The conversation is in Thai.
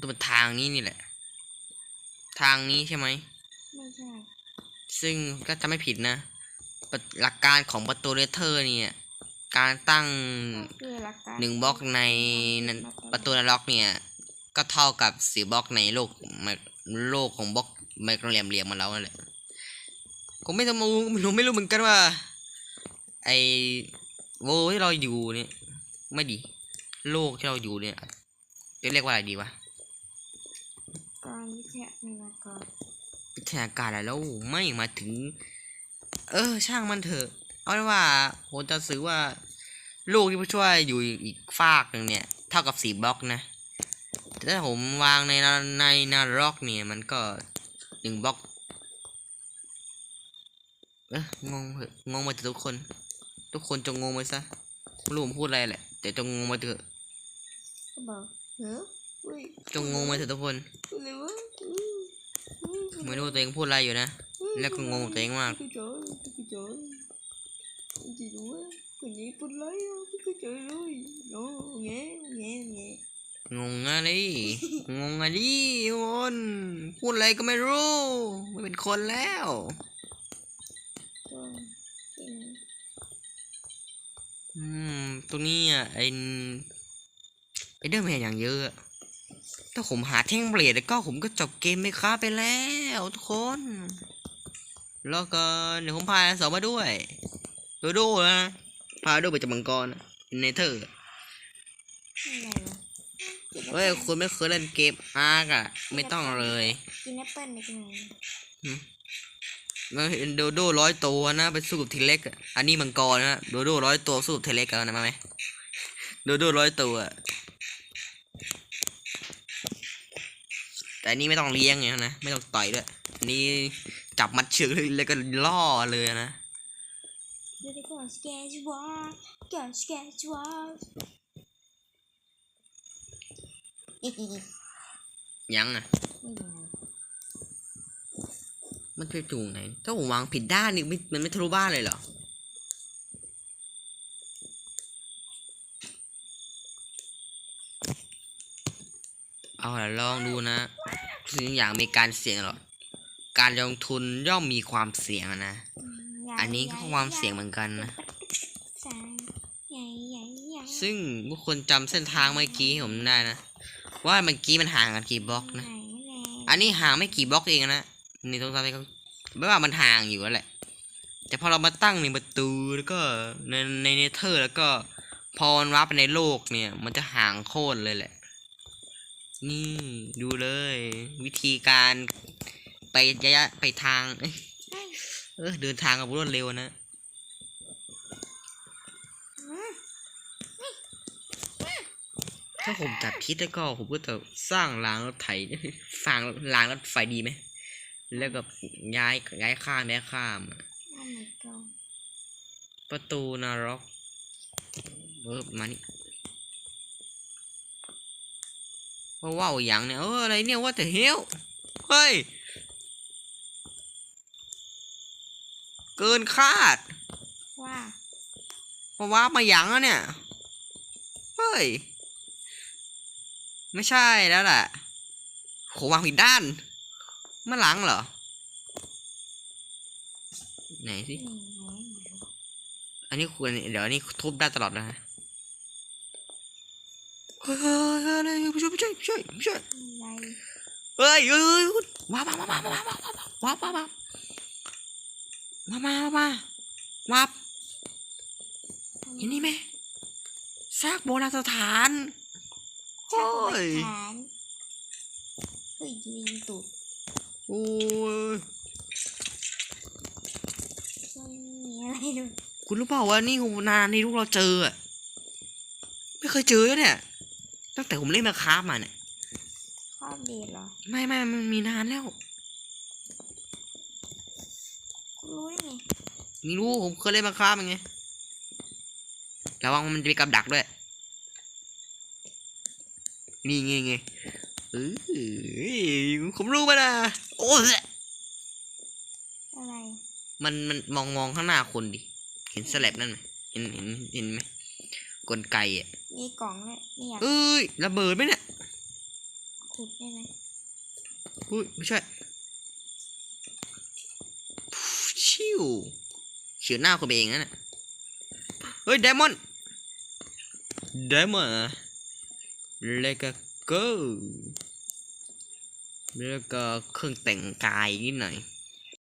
ตัวเป็นทางนี้นี่แหละ ทางนี้ใช่ไหมไม่ใช่ ซึ่งก็จะไม่ผิดนะปะหลักการของประตูเลเทอร์เนี่ย การตั้งก็คือหลักการหนึ่งบล็อกในนั้นประตูนรกเนี่ย ก็เท่ากับสี่บล็อกในโลกไมโลกของบล็อกไมโครเหลี่ยมเหลี่ยมมาแล้วนั่นแหละผมไม่รู้ผมไม่รู้เหมือนกันว่า ไอโวที่เราอยู่เนี่ย ไม่ดี โลกที่เราอยู่เนี่ยจะเรียกว่าอะไรดีวะ การวิทยาในละกรวิทยาการอะไรแล้วไม่มาถึง เออ ช่างมันเถอะ เอาเป็นว่าผมจะซื้อว่า ลูกที่ผู้ช่วยอยู่อีกฟากหนึ่งเนี่ย เท่ากับสี่บล็อกนะแต่ถ้าผมวางในนในนรกเนี่ย มันก็หนึ่งบล็อกเอองงเหอะงงมาเถอะทุกคน ทุกคนจงงงไปซะไม่รู้ผมพูดอะไรแหละ แต่จงงงมาเถอะก็บอกเฮ้ยอุ้ยจงงงมาเถอะทุกคน อะไรวะไม่รู้ตัวเองพูดอะไรอยู่นะ แล้วก็งงตัวเองมากพี่เข้าใจพี่เข้าใจจริงๆว่าคนนี้พูดอะไรอะพี่เข้าใจเลยโอ้แงแงแงงงอะไรงงอะไรคนพูดอะไรก็ไม่รู้ ไม่เป็นคนแล้วอืมตรงนี้อะไอไอเดอร์แมนอย่างเยอะ ถ้าผมหาแท่งเบลดแล้วก็ผมก็จบเกมไม่ค้าไปแล้วทุกคนแล้วก็เดี๋ยวผมพาสองมาด้วยโดโดนะพาโดไปจับมังกรเนเธอร์อะไรวะกินแอปเฮ้ยเปิ้ลคุณไม่เคยเล่นเกมอาร์กอะไม่ต้องเลยกินแอปเปิ้ลในที่ไหนมาเห็นโดโดร้อยตัวนะไปสู้กับทีเล็กอะอันนี้มังกรนะโดโดร้อยตัวสู้กับทีเล็กกันนะมาไหมโดโดร้อยตัว แต่อันนี้ไม่ต้องเลี้ยงไงนะไม่ต้องต่อยด้วยอันนี้จับมัดเชือกเลยแล้วก็ล่อเลยนะเดี๋ยวก่อนสแกชวอร์ก่อนสแกชวอร์ยังอะไม่รู้มันจะจูงไหนถ้าผมวางผิดด้านนี่ไม่มันไม่ทะลุบ้านเลยเหรอ เอาละลองดูนะสิ่งอย่างมีการเสี่ยงหรอกการลงทุนย่อมมีความเสี่ยงอะนะ อันนี้ก็ความเสี่ยงเหมือนกันนะสายใหญ่ใหญ่ใหญ่ซึ่งบุคคลจำเส้นทางเมื่อกี้ให้ผมได้นะ ว่าเมื่อกี้มันห่างกันกี่บล็อกนะ อันนี้ห่างไม่กี่บล็อกเองนะ นี่ตรงทางนี้ก็ไม่ว่ามันห่างอยู่แล้วแหละ แต่พอเรามาตั้งในประตูแล้วก็ในในเนเธอร์แล้วก็พอมันวับไปในโลกเนี่ย มันจะห่างโคตรเลยแหละ นี่ดูเลย วิธีการไประยะไปทาง เอ้ยเออเดินทางกับรวดเร็วนะถ้าผมจัดทิศแล้วก็ผมก็จะสร้างรางรถไถสร้างรางรถไฟดีไหมแล้วก็ย้ายย้ายข้ามย้ายข้ามอะโอ้ my god ประตูนรกเออมานี่ ว่าว้าวอย่างเนี่ยเอออะไรเนี่ยว่าแต่เฮลเฮ้ย เกินคาด ว่ามาว้าบมาอย่างแล้วเนี่ย เฮ้ย ไม่ใช่แล้วแหละโหวางผิดด้านมาหลังเหรอ ไหนสิอืมไหนอันนี้ควรเดี๋ยวอันนี้ทุบได้ตลอดนะฮะเฮ้ยเฮ้ยเฮ้ยเฮ้ย ไม่ช่วยไม่ช่วยไม่ช่วยไม่ช่วยอะไรเฮ้ยเฮ้ยเฮ้ยว้าวว้าวว้าวว้าวว้าวว้าวว้าวว้าวว้าวว้าวว้าวว้าวว้าวว้าเห็นนี่ไหมซากโบราณสถานโอ้ยฐานเฮ้ยยิงตูดโอ้ยม่มีอะไรเลยคุณรู้เปล่าว่านี่นานที่ลูกเราเจออะไม่เคยเจอเนี่ย ตั้งแต่ผมเล่นมาคราฟมาเนี่ยครอบเดทเหรอ ไม่ไม่มันมีนานแล้วคุณรู้ได้ไงไม่รู้ผมเคยเล่นมาคราฟยังไงระวังมันจะมีกับดักด้วย นี่ไงไงเออผมรู้มานะโอ้ยอะไร มันมันมองมองข้างหน้าคนดิ เห็นสแลบนั่นไหมเห็นเห็นเห็นไหม กลไกอะมีกล่องเลยไม่อยากเอ้ยระเบิดไหมเนี่ยคขุดได้ไหมอุ้ยไม่ใช่ชิวเฉียวหน้าคนไปเองนั่นน่ะเฮ้ยไดมอนด์ไดมอนด์แล้วก็เกอแล้วก็เครื่องแต่งกายนิดหน่อย